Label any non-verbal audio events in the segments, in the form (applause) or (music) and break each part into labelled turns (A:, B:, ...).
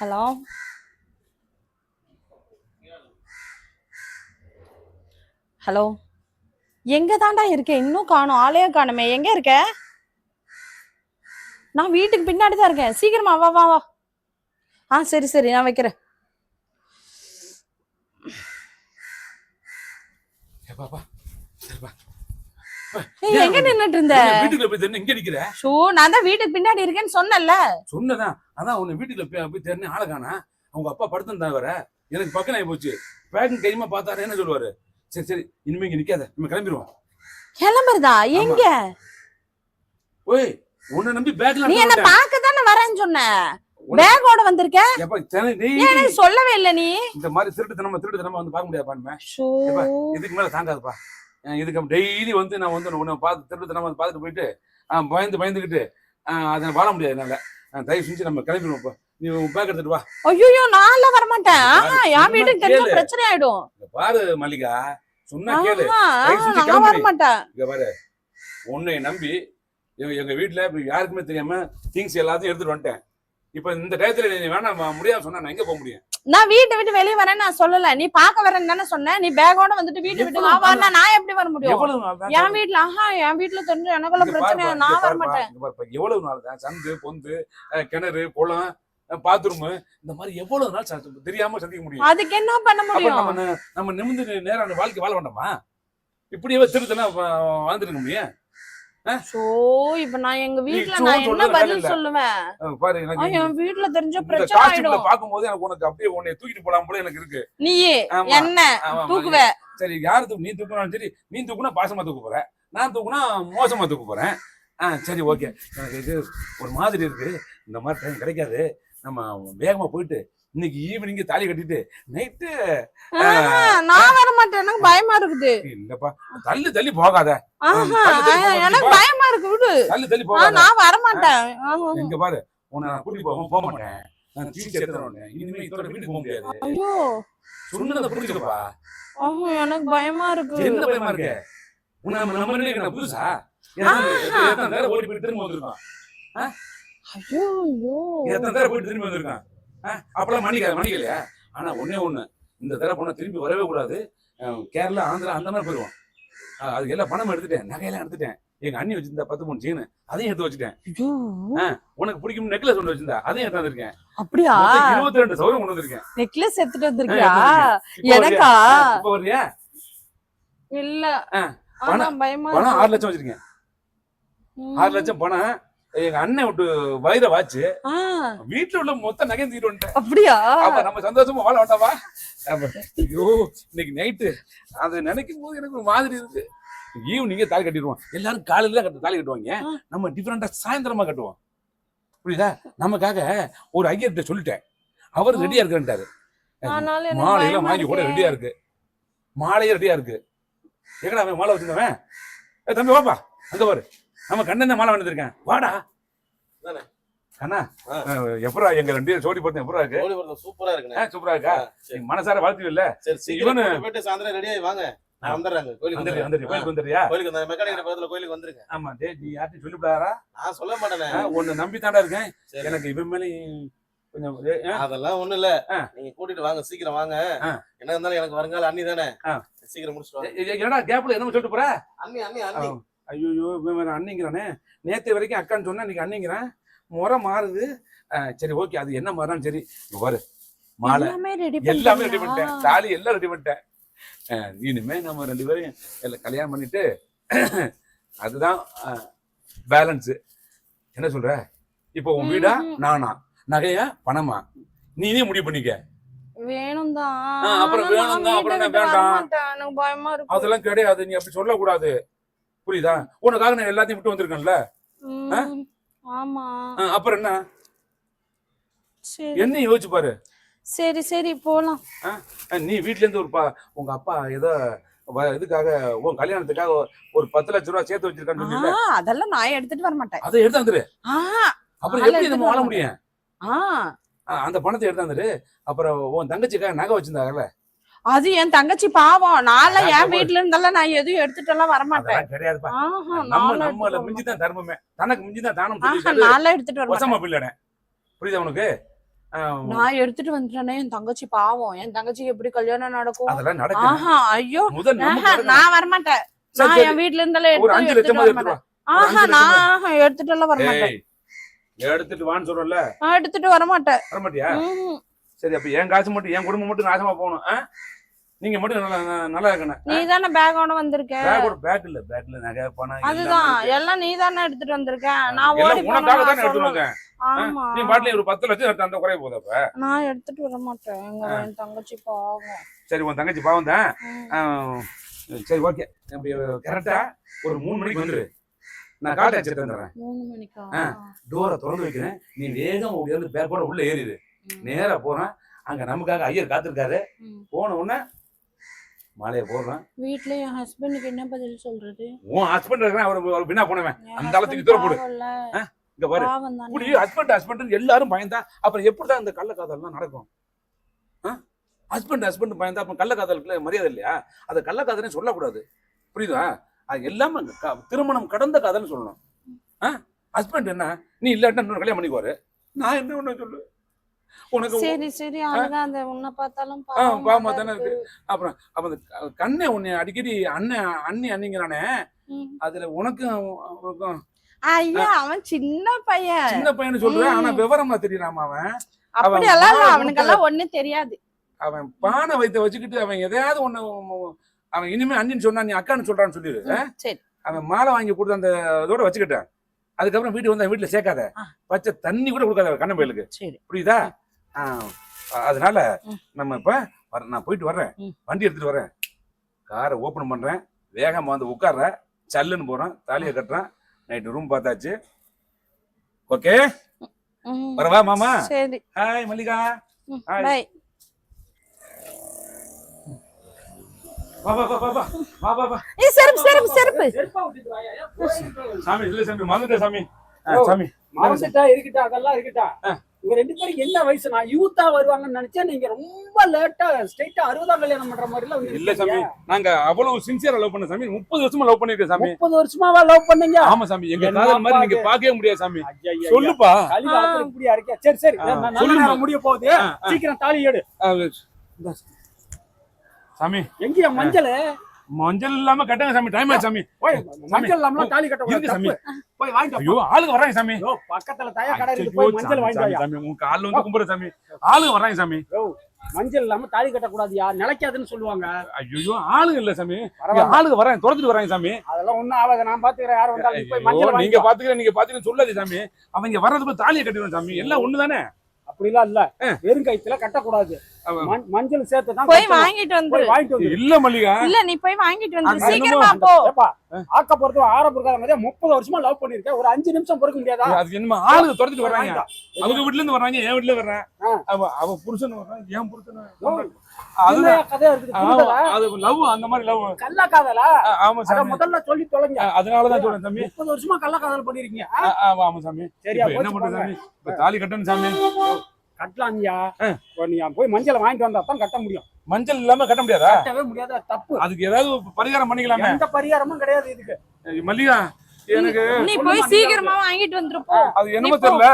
A: Hello hello எங்க தாண்டா இருக்க? இன்னும் காணும். ஆளையே காணுமே. எங்க இருக்க? நான் வீட்டுக்கு பின்னாடி தான் இருக்கேன். சீக்கிரமா வா வா வா. ஆ சரி சரி. நான் வைக்கிறேன்.
B: பாப்பா.
A: ஏய், எங்க நின்னுட்டு இருந்த?
B: வீட்டுக்குள்ள போய் தெரிஞ்சு இங்க நிக்கிற
A: ஷோ நான் தான் வீட்டுக்கு பின்னாடி இருக்கேன்னு சொன்னேன்ல.
B: சொன்னதான். அதான் உன்னை வீட்டுக்குள்ள போய் போய் தெரிஞ்சு ஆளை காணா. அவங்க அப்பா படுத்திருந்தா வர எனக்கு பக்கம் ஆகி போச்சு. பேக்கிங் கைமா பார்த்தாரு என்ன சொல்லுவாரு? சரி சரி இனிமே இங்க நிக்காத. நம்ம கிளம்பிடுவோம்.
A: கிளம்புறதா? எங்க?
B: ஓய் உன்னை நம்பி பேக்ல
A: நீ என்ன பார்க்க தானே வரேன்னு சொன்ன? பேக்கோட வந்திருக்க? எனக்கு சொல்லவே இல்ல நீ?
B: இந்த மாதிரி திருட்டு தினமா திருட்டு தினமா வந்து பார்க்க முடியாது பாருமே
A: ஷோ.
B: ஏப்பா, இதுக்கு மேல தாங்காதுப்பா. இதுக்கு டெய்லி வந்து நான் வந்து உன்னை பார்த்து திருட்டு வந்து பார்த்துட்டு போயிட்டு பயந்து பயந்துக்கிட்டு அதை வாழ முடியாது என்னால. தயவு செஞ்சு நம்ம கிளம்பிடுவோம் இப்போ. நீ பேக் எடுத்துட்டு வா.
A: ஐயோ நான்லாம் வர மாட்டேன்
B: சொன்னா
A: வீட்டுக்கு தெரிஞ்ச. பிரச்சனை ஆயிடும்.
B: பாரு மல்லிகா. சொன்னா கேளு.
A: நான் வர. மாட்டேன்
B: இங்க பாரு. உன்னை நம்பி எங்க வீட்டுல இப்ப யாருக்குமே தெரியாம திங்ஸ் எல்லாத்தையும் எடுத்துட்டு வந்துட்டேன். இப்ப இந்த டயத்துல நீ வேணாம் முடியாது சொன்னா நான் எங்க போக முடியும்?
A: நான் வீட்டை விட்டு வெளிய வரேன்னு நான் சொல்லல. நீ பார்க்க வரேன்னு தானே சொன்ன. நீ பேக்கோட வந்துட்டு வீட்டை விட்டு வா வரனா நான் எப்படி வர முடியும்? என் வீட்ல ஆஹா என் வீட்ல தெரிஞ்ச எனக்குள்ள பிரச்சனை. நான் வர மாட்டேன்.
B: எவ்வளவு நாள் தான்? சந்து பொந்து கிணறு குளம் பாத்ரூம் இந்த மாதிரி எவ்வளவு நாள் தெரியாம சந்திக்க முடியும்?
A: அதுக்கு என்ன பண்ண முடியும்?
B: நம்ம நிமிந்து நேரம் வாழ்க்கை வாழ வேண்டாமா? இப்படியே திருத்தனா வாழ்ந்துருக்க முடியும்?
A: சோ இப்ப நான் எங்க வீட்ல
B: சும்மா
A: நான் என்ன பதில். சொல்லுவேன்?
B: பாரு எனக்கு
A: என் வீட்ல தெரிஞ்ச பிரச்சனை ஆயிடும்.
B: பார்க்கும்போது எனக்கு உனக்கு அப்படியே உன்னை தூக்கிட்டு போலாம் போல எனக்கு இருக்கு. ஆமா.
A: என்ன? தூக்குவ?
B: சரி யாரு தூக்கு நீ தூக்குனாலும் சரி நீ தூக்குனா பாசமா தூக்க போற. நான் தூக்குனா மோசமா தூக்க போறேன். ஆ சரி ஓகே. எனக்கு இது ஒரு மாதிரி இருக்கு. இந்த மாதிரி டைம் கிடைக்காது. நம்ம வேகமா போயிட்டு இன்னைக்கு ஈவினிங் தாலி கட்டிட்டு நைட்டு
A: நான் வர மாட்டேன் எனக்கு பயமா இருக்குது.
B: இல்லப்பா தள்ளி தள்ளி போகாத.
A: எனக்கு? பயமா இருக்கு விடு.
B: தள்ளி தள்ளி போகாத.
A: நான் வர மாட்டேன்.
B: இங்க பாரு உன்னை நான் கூட்டிட்டு போக போக மாட்டேன். நான் தீட்டு எடுத்துறேன் இனிமே இதோட வீட்டுக்கு போக முடியாது.
A: ஐயோ.
B: சொன்னதை புரிஞ்சுக்கப்பா.
A: ஆஹா, எனக்கு பயமா இருக்கு
B: என்ன பயமா இருக்கு? உன்னை நம்ம நம்ம நினைக்கிற புதுசா? எத்தனை நேரம் ஓடி போய் திரும்ப வந்திருக்கான்?
A: ஐயோ ஐயோ.
B: எத்தனை தடவை போயிட்டு திரும்பி வந்திருக்கான்? அப்பெல்லாம் மன்னிக்காத மன்னிக்கலையா? ஆனா ஒண்ணே ஒண்ணு இந்த தடவை போனா திரும்பி வரவே கூடாது. கேரளா ஆந்திரா அந்த மாதிரி போயிடுவோம். அஹ், அதுக்கு எல்லாம் பணம் எடுத்துட்டேன் நகையெல்லாம் எடுத்துட்டேன். எங்க அண்ணி வச்சிருந்தா பத்து மூணு செயின் அதையும் எடுத்து வச்சுட்டேன். உனக்கு பிடிக்கும் நெக்லஸ் ஒன்று வச்சிருந்தா அதையும் எடுத்து வந்திருக்கேன்.
A: அப்படியா?
B: இருபத்தி ரெண்டு சவரம் கொண்டு வந்திருக்கேன்.
A: நெக்லஸ் எடுத்துட்டு வந்திருக்கியா? எனக்கா?
B: இப்போ வரியா
A: இல்ல. ஆனா பயமா
B: பணம். ஆறு லட்சம் வச்சிருக்கேன். ஆறு லட்சம் பணம் எங்க அண்ணன் விட்டு வைர வாச்சு. வீட்டுல உள்ள மொத்த நகையும் வந்துட்டேன்
A: அப்படியா?
B: அப்ப நம்ம சந்தோஷமா வாழ வேண்டாமா? ஐயோ இன்னைக்கு நைட்டு அதை நினைக்கும் போது எனக்கு ஒரு மாதிரி இருக்கு. ஈவினிங்கே தாலி கட்டிடுவோம். எல்லாரும் காலையில தான் தாலி கட்டுவாங்க. நம்ம டிஃபரெண்டா சாயந்தரமா கட்டுவோம். புரியுதா? நமக்காக ஒரு ஐயர்கிட்ட சொல்லிட்டேன். அவர். ரெடியா இருக்கிறாரு
A: பயமா
B: வாங்கி கூட. ரெடியா இருக்கு. மாலையே ரெடியா இருக்கு. எங்கடா அவன் மாலை வச்சிருந்தவன்? தம்பி வாப்பா. அங்க பாரு. நம்ம கண்ணன் மாலை வந்திருக்கேன் வாடா? கண்ணா. எப்பரா எங்க ரெண்டு ஜோடி போட்டு எப்பரா இருக்கு?
C: சூப்பரா இருக்குண்ணே.
B: ஆ, சூப்பரா இருக்கா? மனசார வாழ்த்து இல்ல இவனு-
C: போயிட்டு சாயந்தரம் ரெடி ஆகி வாங்க. நான் வந்துடுறாங்க கோயிலுக்கு
B: வந்துரு கோயிலுக்கு வந்துறியா
C: கோயிலுக்கு வந்து மெக்கானிக் பக்கத்துல கோயிலுக்கு வந்துருங்க.
B: ஆமா டேய் நீ சொல்லிவிடாரா
C: நான் சொல்ல மாட்டேனே.
B: உன்னை நம்பி தாண்டா இருக்கேன். எனக்கு இவன் மேல கொஞ்சம்
C: அதெல்லாம் ஒண்ணும் இல்ல. நீங்க கூட்டிட்டு வாங்க சீக்கிரம் வாங்க. என்ன இருந்தாலும் எனக்கு வருங்கால அண்ணி தானே. சீக்கிரம் முடிச்சுட்டு
B: என்னடா கேப்ல என்ன சொல்லிட்டு போற?
C: அண்ணி அண்ணி அண்ணி.
B: ஐயோ இவன் வேற அண்ணிங்கிறானே. நேத்து வரைக்கும் அக்கான்னு சொன்னா இன்னைக்கு அண்ணிங்கிறேன். முறை மாறுது. சரி ஓகே அது என்ன மாறான்னு சரி. பாரு மாலை.
A: எல்லாமே ரெடி
B: பண்ணிட்டேன். தாலி எல்லாம் ரெடி பண்ணிட்டேன். இனிமே நம்ம ரெண்டு பேரும் எல்லாம் கல்யாணம் பண்ணிட்டு அதுதான் பேலன்ஸ் என்ன சொல்ற? இப்போ உன் வீடா. நானா? நகையா? பணமா? நீனே முடிவு பண்ணிக்க.
A: வேணும் தான்
B: அப்புறம் வேணும் தான், அப்புறம் வேண்டாம்? அதெல்லாம் கிடையாது. நீ அப்படி சொல்லக்கூடாது. புரியுதா? உனக்காக நான் எல்லாத்தையும் விட்டு வந்திருக்கேன்ல?
A: ஆமா.
B: அப்புறம் என்ன?
A: சரி.
B: என்ன யோசிச்சு பாரு.
A: சரி சரி போலாம்.
B: நீ வீட்ல இருந்து ஒரு பா உங்க அப்பா ஏதோ இதுக்காக உன் கல்யாணத்துக்காக ஒரு பத்து லட்ச ரூபா சேர்த்து வச்சிருக்கான்னு
A: அதெல்லாம் நான் எடுத்துட்டு வர மாட்டேன்.
B: அதை எடுத்து வந்துரு. அப்புறம் எப்படி நம்ம வாழ முடியும்? அந்த பணத்தை எடுத்து வந்துரு. அப்புறம் உன் தங்கச்சிக்காக நகை வச்சிருந்தாங்கல்ல?
A: அது என் தங்கச்சி பாவம்.
B: நான்
A: என் வீட்டுல இருந்தாலும் நான் எதுவும் எடுத்துட்டு எல்லாம்
B: வரமாட்டேன். கிடையாதுப்பா மிஞ்சிதான் தர்மமே. தனக்கு மிஞ்சிதான் தானம்
A: நான் எடுத்துட்டு வரேன்
B: பிள்ளடே. புரியுதா உனக்கு?
A: நான் எடுத்துட்டு வந்துட்டேனே என் தங்கச்சி பாவம். என் தங்கச்சிக்கு எப்படி கல்யாணம் நடக்கும்? ஆஹா ஐயோ. நான் வரமாட்டேன். நான் என் வீட்டுல இருந்தாலும் எடுத்து ஆஹா நான் எடுத்துட்டு எல்லாம் வரமாட்டேன்
B: எடுத்துட்டு வான்னு சொல்றல
A: எடுத்துட்டு வரமாட்டேன்.
B: வரமாட்டியா? சரி அப்ப என் காசு மட்டும் என் குடும்பம் மட்டும் நாசமா போகணும்? நீங்க மட்டும் நல்லா நல்லா இருக்கணும்.
A: நீ தானே பேக்கோட வந்திருக்க?
B: பேக்கோட பேக் இல்ல பேக்ல நகை பணம்
A: அதுதான்.
B: எல்லாமே
A: நீ தானே எடுத்துட்டு வந்திருக்க? நான் ஓடி
B: உனக்காக தானே எடுத்துட்டு வந்தேன்.
A: ஆமா.
B: நீ பாட்டில ஒரு பத்து லட்சம் எடுத்து அந்த குறைய போகுது அப்ப.
A: நான் எடுத்துட்டு வர மாட்டேன். எங்க என் தங்கச்சி பாவம்.
B: சரி உன் தங்கச்சி பாவம் தான். சரி ஓகே கரெக்டா ஒரு மூணு மணிக்கு வந்துரு. நான் காட்ட வச்சுட்டு வந்துடுறேன்.
A: மூணு மணிக்கா.
B: டோரை திறந்து வைக்கிறேன். நீ வேகம் ஓடியாந்து பேக்கோட உள்ள ஏறிடு. நேரா போறேன். அங்க நமக்காக ஐயர் காத்திருக்காரு. போன உடனே மாலையை போடுறேன்.
A: வீட்ல என் ஹஸ்பண்டுக்கு என்ன பதில் சொல்றது?
B: உன் ஹஸ்பண்ட் இருக்கிறேன் அவர் பின்னா போனவன் அந்த
A: husband
B: தூர போடு. இங்க பாரு. இப்படி ஹஸ்பண்ட் ஹஸ்பண்ட் எல்லாரும் பயந்தா அப்புறம் எப்படிதான் இந்த கள்ளக்காதல்லாம் நடக்கும்? ஹஸ்பண்ட் ஹஸ்பண்ட் பயந்தா அப்புறம் கள்ளக்காதலுக்கு மரியாதை இல்லையா? அதை கள்ளக்காதல்னு சொல்லக்கூடாது. புரியுதா? அது எல்லாமே திருமணம் கடந்த காதல்னு சொல்லணும். ஹஸ்பண்ட் என்ன? நீ இல்லாட்டா இன்னொரு கல்யாணம் பண்ணிக்குவாரு. நான் என்ன ஒண்ணு சொல்லு? உனக்கு
A: சரி சரி. அதுதான் அந்த உன்னை பார்த்தாலும் பாவமா தான்
B: இருக்கு. அப்புறம் அப்ப அந்த கண்ணை உன்னை அடிக்கடி அண்ணன் அண்ணி அண்ணிங்கிறானே. அதுல உனக்கும் அவனுக்கும்
A: ஐயா அவன் சின்ன பையன்.
B: சின்ன பையனு சொல்றேன் ஆனா. விவரமா தெரியறாமா அவன்?
A: அப்படி எல்லாம் இல்ல
B: மாலை
A: அவனுக்கெல்லாம் ஒண்ணும் தெரியாது.
B: அவன் பானை வைத்த வச்சுக்கிட்டு அவன் எதையாவது ஒண்ணு அவன் இனிமே அண்ணின்னு சொன்னா நீ அக்கான்னு சொல்றான்னு சொல்லிடு அவன் மாலை வாங்கி கொடுத்த அந்த இதோட வச்சுக்கிட்டேன். அதுக்கப்புறம் வீட்டுக்கு வந்து வீட்டுல சேர்க்காத. பச்சை தண்ணி கூட கொடுக்காத கண்ண பயலுக்கு
A: சரி.
B: புரியுதா? அதனால நம்ம இப்ப நான் போயிட்டு வர்றேன். வண்டி எடுத்துட்டு வர்றேன். காரை ஓபன் பண்றேன். வேகமா வந்து உட்கார்ற சல்லுன்னு போறேன். தாலியை கட்டுறேன். நைட்டு ரூம் பார்த்தாச்சு. ஓகே? வரவா மாமா? ஹாய் மல்லிகா.
D: ஹாய்
B: சாமி இல்ல சாமி. மறந்துட்டேன் சாமி.
D: இருக்கட்டா அதெல்லாம்
B: இருக்கட்டா.
D: இவங்க ரெண்டு பேரும் என்ன வயசு? நான் யூத்தா வருவாங்கன்னு நினைச்சேன். நீங்க ரொம்ப லேட்டா ஸ்ட்ரைட்டா அறுபதாம் கல்யாணம் பண்ற மாதிரி எல்லாம்
B: இல்ல சாமி. நாங்க அவ்வளவு சின்சியரா லவ் பண்ண சாமி. முப்பது வருஷமா லவ் பண்ணிருக்கேன் சாமி.
D: முப்பது வருஷமாவா லவ் பண்ணீங்க?
B: ஆமா சாமி. எங்க காதல் மாதிரி நீங்க
D: பாக்கு?
B: பார்க்கவே முடியாது சாமி. சொல்லுப்பா.
D: இப்படியா இருக்கியா சரி சரி. நேரம் முடிய போகுது. சீக்கிரம் தாலி எடு.
B: சாமி.
D: எங்கயா மஞ்சள்?
B: மஞ்சள் இல்லாம கட்டுங்க சாமி. டைம் ஆச்சு சாமி.
D: போய் மஞ்சள் இல்லாம தாலி கட்ட
B: இருக்கு சாமி.
D: போய் வாங்கிட்டு.
B: ஐயோ ஆளுங்க வராங்க சாமி.
D: ஐயோ, பக்கத்துல தயா கடை இருக்கு. போய் மஞ்சள் வாங்கிட்டு
B: சாமி, உங்க கால்ல வந்து கும்பிடுற சாமி. ஆளுங்க வராங்க சாமி.
D: ஐயோ, மஞ்சள் இல்லாம தாலி கட்ட கூடாதுயா நிலைக்காதுன்னு சொல்லுவாங்க.
B: ஐயோ ஆளுங்க இல்ல சாமி. ஆளுங்க வராங்க துரத்துட்டு வராங்க சாமி.
D: அதெல்லாம் ஒண்ணும் ஆகாது. நான் பாத்துக்கிறேன். யாரும் வந்தாலும் போய் மஞ்சள்
B: நீங்க
D: வாங்கிட்டு வா.
B: பாத்துக்க நீங்க பாத்துக்க சொல்லாது சாமி. அவங்க வர்றதுக்கு தாலியை கட்டிடுவோம் சாமி. எல்லாம் ஒண்ணுதானே?
D: அப்படிலாம் இல்ல. வெறும் கைத்துல கட்டக்கூடாது. மஞ்சள் சேர்த்து தான்
A: போய். வாங்கிட்டு வந்து.
D: போய் வாங்கிட்டு வந்து
B: இல்ல மல்லிகா.
A: இல்ல நீ போய் வாங்கிட்டு வந்து சீக்கிரமா போ.
D: ஏப்பா ஆக்க பொறுத்து ஆற பொறுக்காத முப்பது வருஷமா லவ் பண்ணிருக்கேன். ஒரு அஞ்சு நிமிஷம் பொறுக்க முடியாதா?
B: அது என்னமா ஆளுங்க துரத்துட்டு வர்றாங்க. அவங்க வீட்டுல இருந்து வர்றாங்க என் வீட்டுல வர்றேன். அவ அவ புருஷன் வர்றான் என் புருஷன் அதுதான்.
D: கதையா இருக்குது
B: அது லவ் அந்த மாதிரி லவ்.
D: கள்ள காதலா?
B: ஆமா
D: அத
B: சாமி.
D: முதல்ல சொல்லி தொலைங்க.
B: சொல்றேன் சாமி.
D: முப்பது வருஷமா கள்ள காதல் பண்ணிருக்கீங்க.
B: ஆமா ஆமா சாமி. இப்ப என்ன பண்றது
D: பாருங்க.
B: சாமி? இப்ப தாலி கட்டணும் சாமி.
D: கட்டலாம்யா. நீ போய் மஞ்சளை வாங்கிட்டு வந்தா தான் கட்ட முடியும்.
B: மஞ்சள் இல்லாம கட்ட முடியாதா?
D: கட்டவே முடியாத? தப்பு.
B: அதுக்கு ஏதாவது பரிகாரம் பண்ணிக்கலாமே.
D: எந்த பரிகாரமும் கிடையாது இதுக்கு.
B: மல்லிகா எனக்கு
A: நீ போய் சீக்கிரமா வாங்கிட்டு வந்துரு போ
B: அது என்னமோ. தெரியல.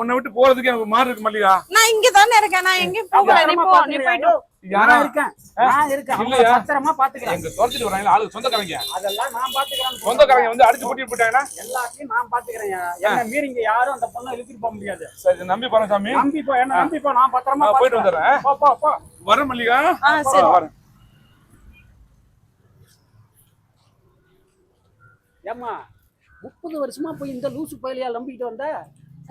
B: உன்னை விட்டு போறதுக்கு எனக்கு மாறு இருக்கு மல்லிகா.
A: நான் இங்க தானே இருக்கேன். நான் எங்க போகல. நீ போ நீ போயிட்டு.
B: யாரா?
D: இருக்கேன். நான் இருக்கேன். அவங்க
B: இல்லையா?
D: பத்திரமா பாத்துக்கிறேன்
B: எங்க துரத்திட்டு வராங்க ஆளு சொந்தக்காரங்க.
D: அதெல்லாம் நான் பாத்துக்கிறேன்
B: சொந்தக்காரங்க வந்து அடிச்சு கூட்டிட்டு போயிட்டாங்கன்னா?
D: எல்லாத்தையும் நான் பாத்துக்கிறேன். என்ன மீறி இங்க யாரும் அந்த பொண்ணை இழுத்துட்டு போக முடியாது.
B: சரி நம்பி போறேன் சாமி.
D: நம்பி போ என்ன நம்பி போ. நான் பத்திரமா
B: போயிட்டு. வந்துடுறேன்.
D: போ போ போ.
B: வரேன் மல்லிகா.
A: சரி.
B: வரேன்
D: ஏம்மா முப்பது வருஷமா போய் இந்த லூசு பயலியா நம்பிக்கிட்டு வந்த?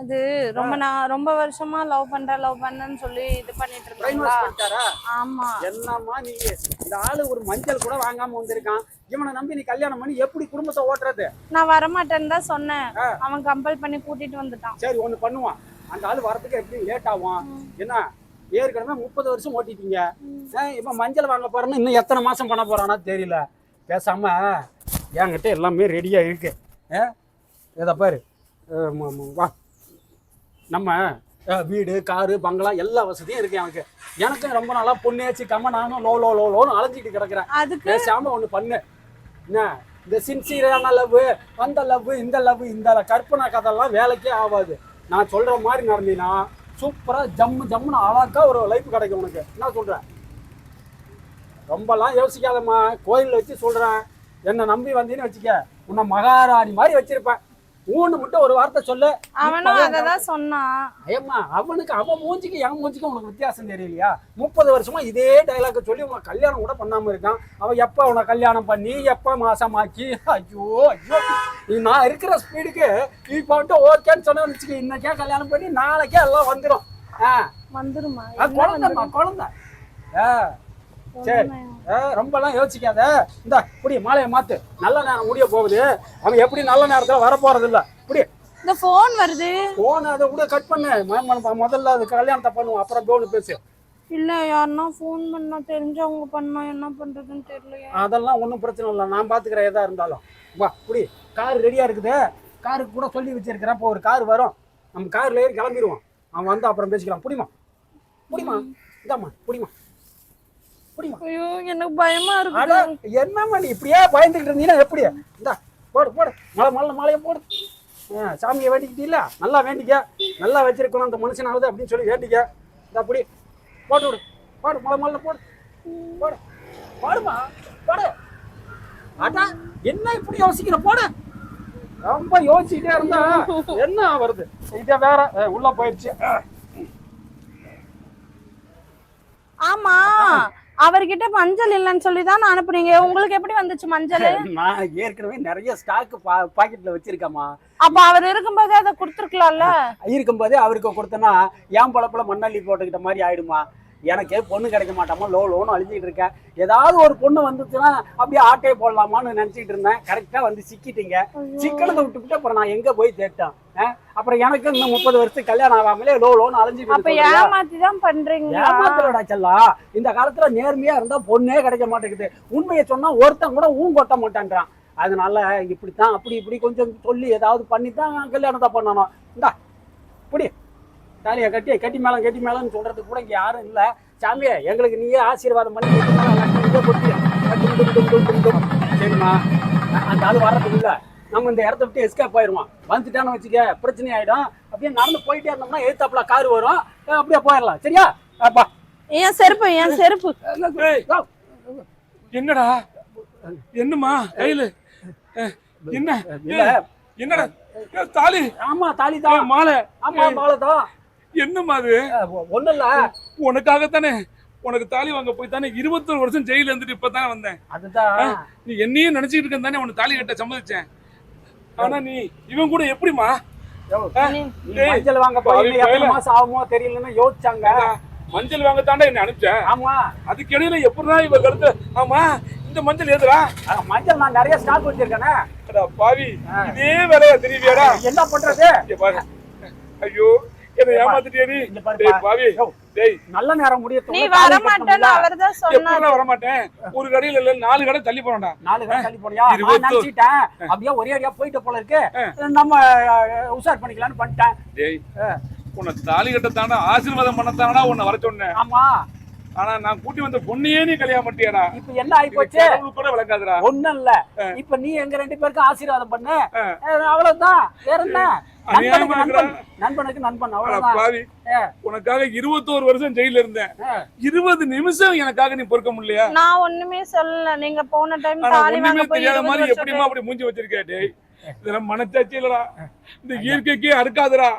A: அது ரொம்ப நான் ரொம்ப வருஷமா லவ் பண்றேன் லவ் பண்ணேன்னு சொல்லி இது பண்ணிட்டு
D: பண்ணிட்டாரா?
A: ஆமா.
D: என்னம்மா நீங்க இந்த ஆளு ஒரு மஞ்சள் கூட வாங்காம வந்திருக்கான். இவனை நம்பி நீ கல்யாணம் பண்ணி எப்படி குடும்பத்தை ஓட்டுறது?
A: நான் வரமாட்டேன்னு தான் சொன்னேன். அவன் கம்பல் பண்ணி கூட்டிட்டு வந்துட்டான்.
D: சரி ஒண்ணு பண்ணுவான். அந்த ஆளு வரதுக்கு எப்படி லேட் ஆகும் என்ன? ஏற்கனவே முப்பது வருஷம் ஓட்டிட்டீங்க. இப்ப மஞ்சள் வாங்க போறேன்னு இன்னும் எத்தனை மாசம் பண்ண போறானா தெரியல. பேசாம என்கிட்ட எல்லாமே ரெடியா இருக்கு. ஆ? இதை பாரு. வா. நம்ம வீடு காரு பங்களா எல்லா வசதியும் இருக்கு எனக்கு. எனக்கும் ரொம்ப நாளா பொண்ணேச்சு கம்ம நானும் லோ லோ லோ லோன்னு அலைஞ்சிட்டு கிடக்குறேன்.
A: அதுக்கு?
D: பேசாம ஒண்ணு பண்ணு. என்ன? இந்த சின்சியரான லவ் அந்த லவ் இந்த லவ் இந்த கற்பனை கதைலாம் வேலைக்கே ஆகாது. நான் சொல்ற மாதிரி நடந்தீங்கன்னா சூப்பரா ஜம்மு ஜம்முன்னு அழகா ஒரு லைஃப் கிடைக்கும் உனக்கு. என்ன சொல்ற? ரொம்பலாம் யோசிக்காதம்மா. கோயில்ல வச்சு சொல்றேன். என்னை நம்பி வந்தீன்னு வச்சுக்க. உன்னை மகாராணி மாதிரி வச்சிருப்பேன். ஊன்னு மட்டும் ஒரு வார்த்தை சொல்லு.
A: அவனும் அததான் சொன்னான்.
D: ஏம்மா அவனுக்கு அவன் மூஞ்சிக்கு என் மூஞ்சிக்கு உனக்கு வித்தியாசம் தெரியலையா? முப்பது வருஷமா இதே டைலாக் சொல்லி உனக்கு கல்யாணம் கூட பண்ணாம இருக்கான். அவன் எப்ப உன கல்யாணம் பண்ணி எப்ப மாசமாக்கி? ஐயோ ஐயோ. நான் இருக்கிற ஸ்பீடுக்கு இப்போ வந்துட்டு ஓகேன்னு சொன்னா வச்சுக்க இன்னைக்கே கல்யாணம் பண்ணி நாளைக்கே எல்லாம் வந்துடும்
A: வந்துருமா?
D: ஆ, குழந்தைம்மா குழந்தை. ஆ. சரி ரொம்பலாம் யோசிக்காத. இந்த புடி மாலையை மாத்து. நல்ல நேரம் முடிய போகுது. அவன் எப்படி நல்ல நேரத்துல வர போறது இல்ல புடி
A: இந்த போன் வருது.
D: போன் அதை கூட கட் பண்ணு. முதல்ல அது கல்யாணத்தை பண்ணுவோம் அப்புறம் போன் பேசு.
A: இல்ல யாருன்னா போன் பண்ணா தெரிஞ்சவங்க பண்ணா என்ன பண்றதுன்னு தெரியலையா.
D: அதெல்லாம் ஒன்றும் பிரச்சனை இல்லை. நான் பார்த்துக்கிறேன் எதா இருந்தாலும். வா புடி கார் ரெடியா இருக்குது. காருக்கு கூட சொல்லி வச்சிருக்கிறேன். இப்போ ஒரு கார் வரும். நம்ம கார்ல ஏறி கிளம்பிடுவோம். அவன் வந்து அப்புறம் பேசிக்கலாம். புடிமா? புடிமா? இதாம்மா புடிமா? புடிமா
A: ஐயோ எனக்கு பயமா இருக்கு
D: என்னம்மா நீ இப்படியே பயந்துக்கிட்டு இருந்தீங்கன்னா எப்படி? இந்தா போடு போடு. மலை மலை மலையை போடு. சாமியை வேண்டிக்கிட்டீங்களா நல்லா வேண்டிக்க. நல்லா வச்சிருக்கணும் அந்த மனுஷனாவது அப்படின்னு சொல்லி வேண்டிக்க. இந்த அப்படி போட்டு விடு. போடு மலை மலை போடு. போடு. போடுமா? போடு. அடா என்ன இப்படி யோசிக்கிற? போடு. ரொம்ப யோசிச்சுட்டே இருந்தா என்ன வருது இதை வேற. உள்ள போயிடுச்சு.
A: ஆமா. அவர்கிட்ட மஞ்சள் இல்லைன்னு சொல்லி தான் நான் அனுப்புனீங்க. உங்களுக்கு எப்படி வந்துச்சு மஞ்சள்? (laughs)
D: நான் ஏற்கனவே நிறைய ஸ்டாக் பாக்கெட்ல வச்சிருக்கேம்மா.
A: அப்ப அவர் இருக்கும்போதே அதை கொடுத்துருக்கலாம்ல?
D: இருக்கும்போதே அவருக்கு கொடுத்தனா என் பழப்புல மண்ணள்ளி போட்டுக்கிட்ட மாதிரி ஆயிடுமா? எனக்கே பொண்ணு கிடைக்க மாட்டாமா லோ லோன்னு அழிஞ்சிட்டு இருக்கேன் ஏதாவது ஒரு பொண்ணு வந்துச்சுன்னா அப்படியே ஆட்டே போடலாமான்னு நினைச்சிட்டு இருந்தேன். கரெக்டா வந்து சிக்கிட்டீங்க. சிக்கனத்தை விட்டுவிட்டு அப்புறம் நான் எங்க போய் தேட்டேன்? அப்புறம் எனக்கு இன்னும் முப்பது வருஷத்துக்கு கல்யாணம் ஆகாமலே லோ லோன்னு அழிஞ்சிட்டு
A: அப்ப ஏமாத்தி தான் பண்றீங்களா?
D: ஏமாத்தலடா செல்லா. இந்த காலத்துல நேர்மையா இருந்தா பொண்ணே கிடைக்க மாட்டேங்குது. உண்மையை சொன்னா ஒருத்தன் கூட ஊன் கொட்ட மாட்டேன்றான். அதனால இப்படித்தான் அப்படி இப்படி கொஞ்சம் சொல்லி ஏதாவது பண்ணி தான் கல்யாணத்தை பண்ணணும். இந்தா இப்படி தாலியை கட்டி கட்டி மேளம் கட்டி மேளம்னு சொல்றதுக்கு கூட இங்க யாரும் இல்ல. சாமியே எங்களுக்கு நீயே ஆசீர்வாதம் பண்ணி கட்டி டும். சரிம்மா. அந்த ஆள் வர்றதுக்கு இல்ல. நம்ம இந்த இடத்த விட்டு எஸ்கேப் ஆயிருவோம். வந்துட்டான்னு வச்சுக்க பிரச்சனை ஆயிடும். அப்படியே நடந்து போயிட்டே இருந்தோம்னா எழுத்தாப்புல கார் வரும். அப்படியே போயிடலாம். சரியா? அப்பா
A: என் செருப்பு என் செருப்பு.
B: என்னடா? என்னம்மா? கையில. என்ன? என்னடா? ஏய், தாலி.
D: ஆமா தாலி தான்.
B: மாலை.
D: ஆமா மாலதான்
B: என்னம்மா அது?
D: இல்ல
B: உனக்காகத்தானே உனக்கு தாலி வாங்க போய் தானே இருபத்தொரு வருஷம் ஜெயில இருந்துட்டு இப்பதானே வந்தேன்.
D: அதுதான்.
B: நீ என்னையும் நினைச்சிட்டு இருக்க தானே உனக்கு தாலி கட்ட சம்மதிச்சேன். ஆனா நீ இவன் கூட எப்படிமா
D: மஞ்சள் வாங்க. மாசம் ஆகுமோ தெரியலன்னு யோசிச்சாங்க.
B: மஞ்சள் வாங்க தாண்டா என்ன அனுப்பிச்சேன்
D: ஆமா.
B: அதுக்கு இடையில எப்படிதான் இவ கருத்து ஆமா இந்த மஞ்சள்
D: அஹ் மஞ்சள் நான் நிறைய ஸ்டாக் வச்சிருக்கேனே.
B: பாவி இதே வேலையா தெரியுவியாடா?
D: என்ன பண்றது?
B: ஐயோ. என்ன ஏமாத்திட்டியா நீ டேய். பாவி. டேய்.
D: நல்ல நேரம் முடியட்டும்.
A: நீ வர மாட்டேன்னு அவர் தான் சொன்னாரு.
B: வர மாட்டேன் ஒரு கடையில இல்ல நாலு கடை தள்ளி போறேன்டா
D: நாலு கடை தள்ளி போறியா நான் நினைச்சிட்டேன். அப்படியே ஒரே அடியா போயிட்டு போல இருக்கு. நம்ம உஷார் பண்ணிக்கலாம்னு பண்ணிட்டேன்.
B: டேய் உன்னை தாலி கட்ட தாண்டா ஆசீர்வாதம் பண்ணத்தானடா உன்னை வர சொன்னேன்.
D: ஆமா.
B: ஆனா நான் கூட்டி வந்த பொண்ணையே நீ கல்யாணம் பண்ணிட்டியாடா.
D: இப்ப என்ன போச்சு?
B: கடவுளுக்கு கூட விளக்காதுடா
D: ஒண்ணும் இல்ல இப்ப நீ எங்க ரெண்டு பேருக்கும் ஆசீர்வாதம் பண்ணு. அவ்வளவுதான். வேற என்ன? நண்பனுக்கு நண்பன். அவ்வளவுதான்.
B: உனக்காக இருபத்தோரு வருஷம் ஜெயில இருந்தேன். இருபது நிமிஷம் எனக்காக நீ பொறுக்க முடியலையா?
A: நான் ஒண்ணுமே சொல்லல. நீங்க போன டைம்
B: ஒண்ணுமே தெரியாத மாதிரி எப்படிமா அப்படி மூஞ்சி வச்சிருக்க? டேய் இதெல்லாம் மனச்சாட்சி இல்லடா இந்த இயற்கைக்கே அறுக்காதுடா.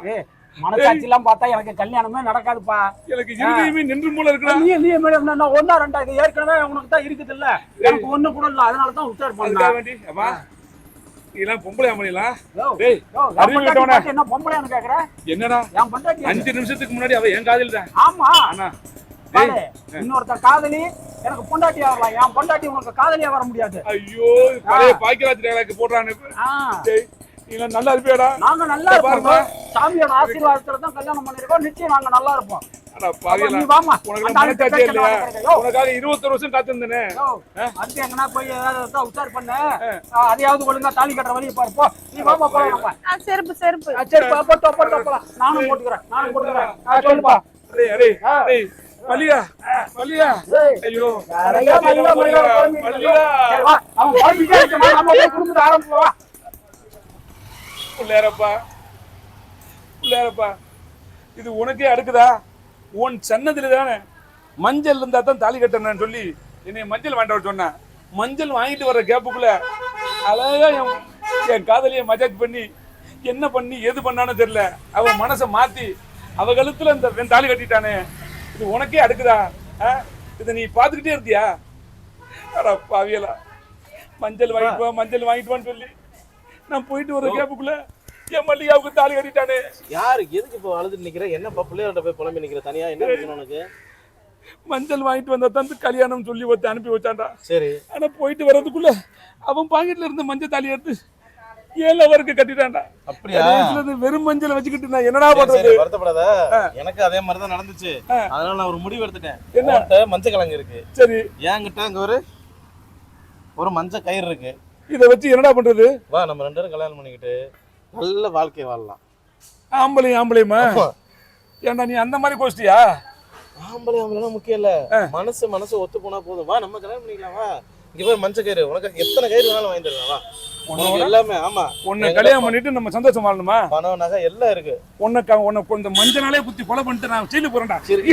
D: மனசாட்சி எல்லாம் பார்த்தா எனக்கு கல்யாணமே நடக்காதுப்பா.
B: எனக்கு இருதயமே நின்று மூல இருக்குடா.
D: நீ நீ மேடம் நான் ஒன்னா ரெண்டா இது ஏற்கனவே உனக்கு தான் இருக்குது இல்ல எனக்கு ஒண்ணு கூட இல்ல அதனால தான் உத்தார்
B: வேண்டி அப்பா. நீ எல்லாம் பொம்பளை அம்மனிலாம்
D: யோ,
B: டேய் அறிவு.
D: பார்த்து என்ன பொம்பளையான்னு கேக்குற?
B: என்னடா?
D: என் பொண்டாட்டி அது.
B: அஞ்சு நிமிஷத்துக்கு முன்னாடி அவ என் காதல் தான்.
D: ஆமா. பாரு, இன்னொருத்த காதலி எனக்கு பொண்டாட்டி ஆகலாம் என் பொண்டாட்டி உனக்கு காதலியா வர முடியாது.
B: ஐயோ பழைய பாக்கியராஜ் டேலாக்கு போடுறானு.
D: ஆ,
B: டேய் நீ எல்லாம் நல்லா இருப்பியாடா?
D: நாங்க நல்லா. இருப்போம் சாமியோட ஆசீர்வாதத்துல தான் கல்யாணம் பண்ணிருக்கோம். நிச்சயம் நாங்க நல்லா இருப்போம்.
B: இருபத்தொரு வருஷம் காத்திருந்தேனே.
D: யோ, வந்து எங்கனா போய் ஏதாவது பண்ணு. ஆ, அதையாவது ஒழுங்கா தாலி கட்டுற வழியை பாரு. போ. நீ வாமா போலாம்
A: செருப்பு செருப்பு.
D: போட்டு போட்டு போலாம் நானும் போட்டுக்கிறேன் நானும் போட்டுக்கிறேன். ஆ, சொல்லுப்பா
B: அரே அரே டேய் மல்லிகா மல்லிகா
D: ஏய்,
B: ஐயோ.
D: மல்லிகா, மல்லிகா, அவன் குடும்பத்தை.
B: பிள்ளையாரப்பா. பிள்ளையாரப்பா. இது உனக்கே அடுக்குதா? உன் சன்னதில் தானே மஞ்சள் இருந்தால் தான் தாலி கட்டணும்னு சொல்லி என்னை மஞ்சள் வாங்கிட்டு சொன்னேன் மஞ்சள் வாங்கிட்டு வர கேப்புக்குள்ள அழகா என் என் காதலியை மஜாக் பண்ணி என்ன பண்ணி எது பண்ணான்னு தெரியல. அவன் மனசை மாத்தி அவ கழுத்துல இந்த தாலி கட்டிட்டானே. இது உனக்கே அடுக்குதா? ஆ? இதை நீ பாத்துக்கிட்டே இருந்தியா அடா பாவியலா மஞ்சள் வாங்கிட்டு வா மஞ்சள் வாங்கிட்டு வான்னு சொல்லி. நான் போயிட்டு வர கேப்புக்குள்ள என் மல்லிகாவுக்கு தாலி கட்டிட்டானே.
C: யாரு? எதுக்கு இப்போ அழுது நிக்கிற? என்னப்பா பிள்ளையார்ட்ட போய் புலம்பி நிக்கிற? தனியா என்ன பிரச்சனை உனக்கு?
B: மஞ்சள் வாங்கிட்டு வந்தா தந்து கல்யாணம் சொல்லி ஒருத்த அனுப்பி வச்சான்டா.
C: சரி.
B: ஆனா போயிட்டு வர்றதுக்குள்ள அவன் பாக்கெட்ல இருந்த மஞ்சள் தாலி எடுத்து ஏழு அவருக்கு கட்டிட்டான்டா.
C: அப்படியா?
B: வெறும் மஞ்சள் வச்சுக்கிட்டு நான் என்னடா பண்றது?
C: வருத்தப்படாத. எனக்கு அதே மாதிரி தான் நடந்துச்சு அதனால நான் ஒரு முடிவு எடுத்துட்டேன்.
B: என்ன?
C: மஞ்சள் கிழங்கு இருக்கு.
B: சரி.
C: என்கிட்ட அங்க ஒரு ஒரு மஞ்சள் கயிறு இருக்கு.
B: இதை வச்சு என்னடா பண்றது?
C: வா நம்ம ரெண்டு பேரும் கல்யாணம் பண்ணிக்கிட்டு நல்ல வாழ்க்கை வாழலாம்.
B: ஆம்பளையும் ஆம்பளையுமா?
C: ஆமா.
B: ஏன்டா நீ அந்த மாதிரி கோஷ்டியா?
C: ஆம்பளை ஆம்பளைலாம் முக்கியம் இல்ல. மனசு மனசு ஒத்து போனா போதும். வா நம்ம கல்யாணம் பண்ணிக்கலாம் வா. இங்க போய் மஞ்சள் கயிறு. உனக்கு எத்தனை கயிறு வேணாலும் வாங்கி தருவேன் வா. உனக்கு எல்லாமே ஆமா.
B: உன்னை கல்யாணம் பண்ணிட்டு நம்ம சந்தோஷம் வாழணுமா?
C: பணம் நகை எல்லாம் இருக்கு.
B: உன்னை உன்னை கொஞ்சம் மஞ்சளாலே குத்தி கொலை பண்ணிட்டு நான் ஜெயிலுக்கு போறேன்டா.
C: சரி.